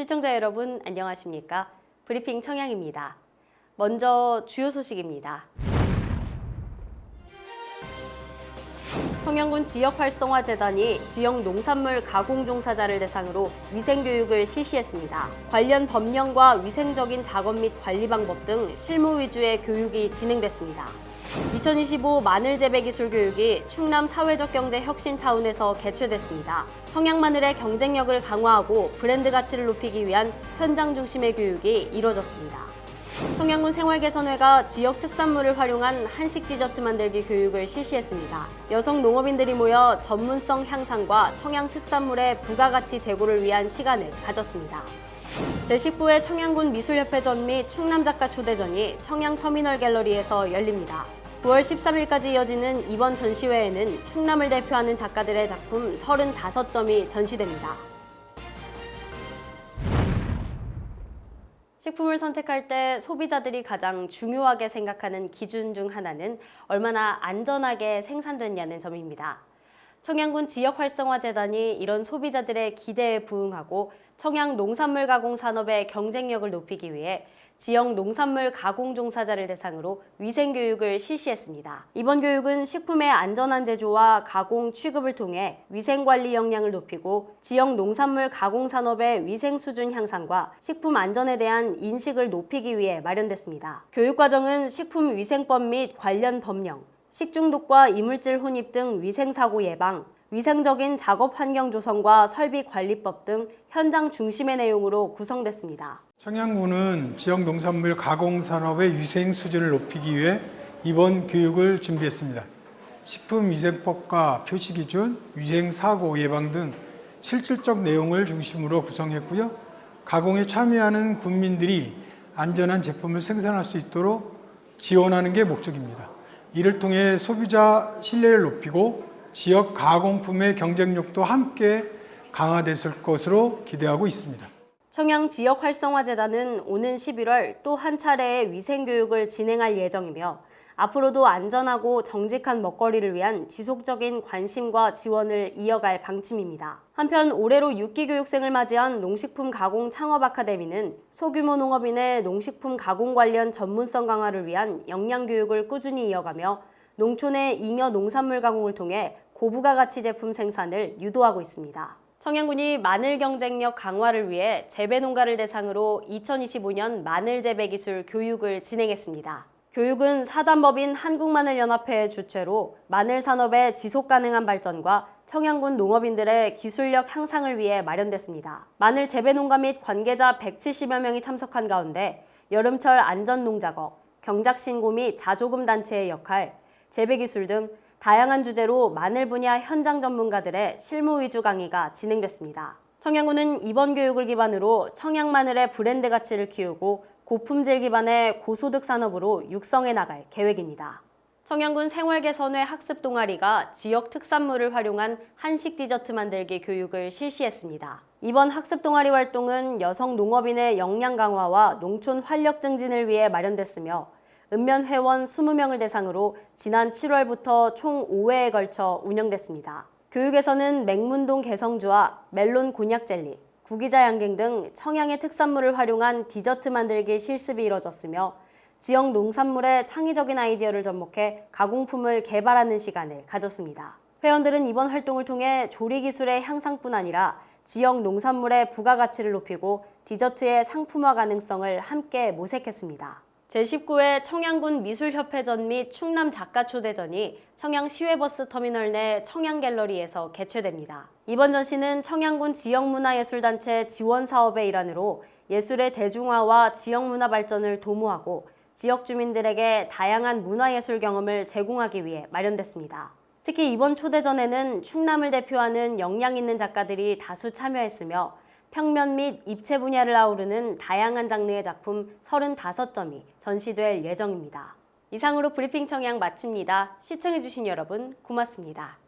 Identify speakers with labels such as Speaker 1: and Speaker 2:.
Speaker 1: 시청자 여러분 안녕하십니까? 브리핑 청양입니다. 먼저 주요 소식입니다. 청양군 지역활성화재단이 지역 농산물 가공 종사자를 대상으로 위생교육을 실시했습니다. 관련 법령과 위생적인 작업 및 관리 방법 등 실무 위주의 교육이 진행됐습니다. 2025 마늘 재배 기술 교육이 충남 사회적 경제 혁신타운에서 개최됐습니다. 청양 마늘의 경쟁력을 강화하고 브랜드 가치를 높이기 위한 현장 중심의 교육이 이뤄졌습니다. 청양군 생활개선회가 지역 특산물을 활용한 한식 디저트 만들기 교육을 실시했습니다. 여성 농업인들이 모여 전문성 향상과 청양 특산물의 부가가치 제고를 위한 시간을 가졌습니다. 제19회 청양군 미술협회전 및 충남작가 초대전이 청양터미널 갤러리에서 열립니다. 9월 13일까지 이어지는 이번 전시회에는 충남을 대표하는 작가들의 작품 35점이 전시됩니다. 식품을 선택할 때 소비자들이 가장 중요하게 생각하는 기준 중 하나는 얼마나 안전하게 생산됐냐는 점입니다. 청양군 지역활성화재단이 이런 소비자들의 기대에 부응하고 청양 농산물 가공 산업의 경쟁력을 높이기 위해 지역 농산물 가공 종사자를 대상으로 위생 교육을 실시했습니다. 이번 교육은 식품의 안전한 제조와 가공 취급을 통해 위생 관리 역량을 높이고 지역 농산물 가공 산업의 위생 수준 향상과 식품 안전에 대한 인식을 높이기 위해 마련됐습니다. 교육 과정은 식품 위생법 및 관련 법령, 식중독과 이물질 혼입 등 위생 사고 예방, 위생적인 작업 환경 조성과 설비 관리법 등 현장 중심의 내용으로 구성됐습니다.
Speaker 2: 청양군은 지역 농산물 가공 산업의 위생 수준을 높이기 위해 이번 교육을 준비했습니다. 식품위생법과 표시기준, 위생 사고 예방 등 실질적 내용을 중심으로 구성했고요. 가공에 참여하는 군민들이 안전한 제품을 생산할 수 있도록 지원하는 게 목적입니다. 이를 통해 소비자 신뢰를 높이고 지역 가공품의 경쟁력도 함께 강화됐을 것으로 기대하고 있습니다.
Speaker 1: 청양 지역 활성화 재단은 오는 11월 또 한 차례의 위생 교육을 진행할 예정이며 앞으로도 안전하고 정직한 먹거리를 위한 지속적인 관심과 지원을 이어갈 방침입니다. 한편 올해로 6기 교육생을 맞이한 농식품 가공 창업 아카데미는 소규모 농업인의 농식품 가공 관련 전문성 강화를 위한 역량 교육을 꾸준히 이어가며 농촌의 잉여 농산물 가공을 통해 고부가 가치 제품 생산을 유도하고 있습니다. 청양군이 마늘 경쟁력 강화를 위해 재배 농가를 대상으로 2025년 마늘 재배 기술 교육을 진행했습니다. 교육은 사단법인 한국마늘연합회 주최로 마늘 산업의 지속 가능한 발전과 청양군 농업인들의 기술력 향상을 위해 마련됐습니다. 마늘 재배 농가 및 관계자 170여 명이 참석한 가운데 여름철 안전 농작업, 경작 신고 및 자조금 단체의 역할, 재배 기술 등 다양한 주제로 마늘 분야 현장 전문가들의 실무 위주 강의가 진행됐습니다. 청양군은 이번 교육을 기반으로 청양 마늘의 브랜드 가치를 키우고 고품질 기반의 고소득 산업으로 육성해 나갈 계획입니다. 청양군 생활개선회 학습 동아리가 지역 특산물을 활용한 한식 디저트 만들기 교육을 실시했습니다. 이번 학습 동아리 활동은 여성 농업인의 역량 강화와 농촌 활력 증진을 위해 마련됐으며 읍면 회원 20명을 대상으로 지난 7월부터 총 5회에 걸쳐 운영됐습니다. 교육에서는 맹문동 개성주와 멜론 곤약 젤리, 구기자 양갱 등 청양의 특산물을 활용한 디저트 만들기 실습이 이뤄졌으며 지역 농산물의 창의적인 아이디어를 접목해 가공품을 개발하는 시간을 가졌습니다. 회원들은 이번 활동을 통해 조리 기술의 향상뿐 아니라 지역 농산물의 부가가치를 높이고 디저트의 상품화 가능성을 함께 모색했습니다. 제19회 청양군 미술협회전 및 충남 작가초대전이 청양 시외버스 터미널 내 청양갤러리에서 개최됩니다. 이번 전시는 청양군 지역문화예술단체 지원 사업의 일환으로 예술의 대중화와 지역문화 발전을 도모하고 지역 주민들에게 다양한 문화예술 경험을 제공하기 위해 마련됐습니다. 특히 이번 초대전에는 충남을 대표하는 역량 있는 작가들이 다수 참여했으며 평면 및 입체 분야를 아우르는 다양한 장르의 작품 35점이 전시될 예정입니다. 이상으로 브리핑 청양 마칩니다. 시청해주신 여러분 고맙습니다.